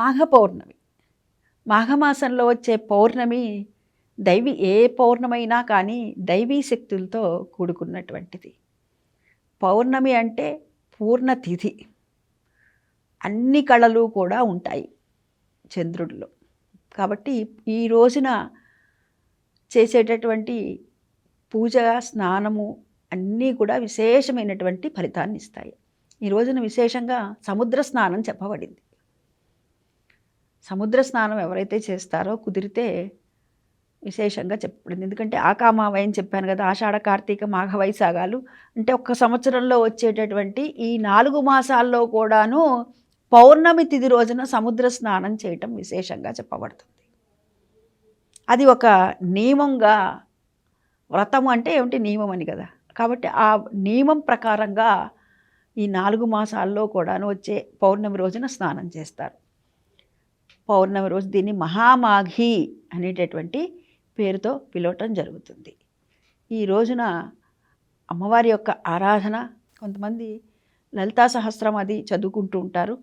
మాఘ పౌర్ణమి మాఘమాసంలో వచ్చే పౌర్ణమి దైవీ ఏ పౌర్ణమైనా కానీ దైవీ శక్తులతో కూడుకున్నటువంటిది. పౌర్ణమి అంటే పూర్ణతిథి అన్ని కళలు కూడా ఉంటాయి చంద్రుడిలో. కాబట్టి ఈ రోజున చేసేటటువంటి పూజ స్నానము అన్నీ కూడా విశేషమైనటువంటి ఫలితాన్ని ఇస్తాయి. ఈ రోజున విశేషంగా సముద్ర స్నానం చెప్పబడింది. సముద్ర స్నానం ఎవరైతే చేస్తారో కుదిరితే విశేషంగా చెప్పబడింది ఎందుకంటే ఆకామావయం చెప్పాను కదా ఆషాఢ కార్తీక మాఘ వైశాగాలు అంటే ఒక్క సంవత్సరంలో వచ్చేటటువంటి ఈ నాలుగు మాసాల్లో కూడాను పౌర్ణమి తిథి రోజున సముద్ర స్నానం చేయటం విశేషంగా చెప్పబడుతుంది. అది ఒక నియమంగా వ్రతం అంటే ఏమిటి? నియమం అని కదా. కాబట్టి ఆ నియమం ప్రకారంగా ఈ నాలుగు మాసాల్లో కూడాను వచ్చే పౌర్ణమి రోజున స్నానం చేస్తారు. పౌర్ణమి రోజు దీన్ని మహామాఘి అనేటటువంటి పేరుతో పిలవటం జరుగుతుంది. ఈ రోజున అమ్మవారి యొక్క ఆరాధన కొంతమంది లలితా సహస్రం అది చదువుకుంటూ ఉంటారు.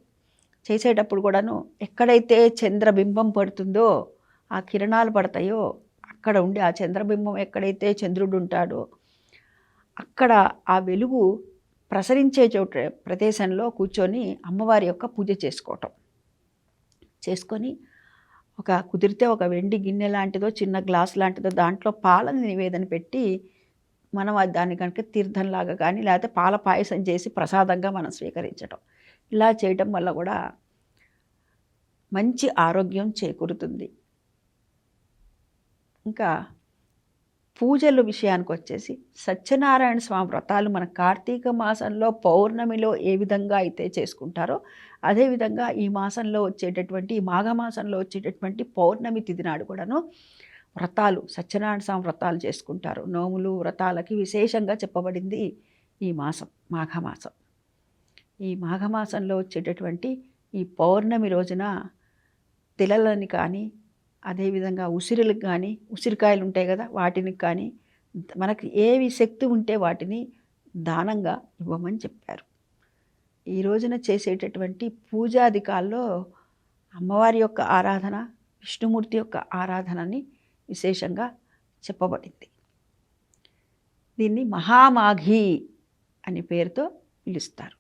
చేసేటప్పుడు కూడాను ఎక్కడైతే చంద్రబింబం పడుతుందో ఆ కిరణాలు పడతాయో అక్కడ ఉండి ఆ చంద్రబింబం ఎక్కడైతే చంద్రుడు ఉంటాడో అక్కడ ఆ వెలుగు ప్రసరించే చోట ప్రదేశంలో కూర్చొని అమ్మవారి యొక్క పూజ చేసుకోవటం. చేసుకొని ఒక కుదిరితే ఒక వెండి గిన్నె లాంటిదో చిన్న గ్లాస్ లాంటిదో దాంట్లో పాలని నివేదన పెట్టి మనం దాన్ని కనుక తీర్థంలాగా కానీ లేకపోతే పాల పాయసం చేసి ప్రసాదంగా మనం స్వీకరించటం. ఇలా చేయటం వల్ల కూడా మంచి ఆరోగ్యం చేకూరుతుంది. ఇంకా పూజల విషయానికి వచ్చేసి సత్యనారాయణ స్వామి వ్రతాలు మన కార్తీక మాసంలో పౌర్ణమిలో ఏ విధంగా అయితే చేసుకుంటారో అదేవిధంగా ఈ మాసంలో వచ్చేటటువంటి ఈ మాఘమాసంలో వచ్చేటటువంటి పౌర్ణమి తిథి నాడు కూడాను వ్రతాలు సత్యనారాయణ స్వామి వ్రతాలు చేసుకుంటారు. నోములు వ్రతాలకి విశేషంగా చెప్పబడింది ఈ మాసం మాఘమాసం. ఈ మాఘమాసంలో వచ్చేటటువంటి ఈ పౌర్ణమి రోజున తిలలని కానీ అదేవిధంగా ఉసిరులకు కానీ ఉసిరికాయలు ఉంటాయి కదా వాటిని కానీ మనకి ఏవి శక్తి ఉంటే వాటిని దానంగా ఇవ్వమని చెప్పారు. ఈ రోజున చేసేటటువంటి పూజాధికాల్లో అమ్మవారి యొక్క ఆరాధన విష్ణుమూర్తి యొక్క ఆరాధనని విశేషంగా చెప్పబడింది. దీన్ని మహామాఘి అనే పేరుతో పిలుస్తారు.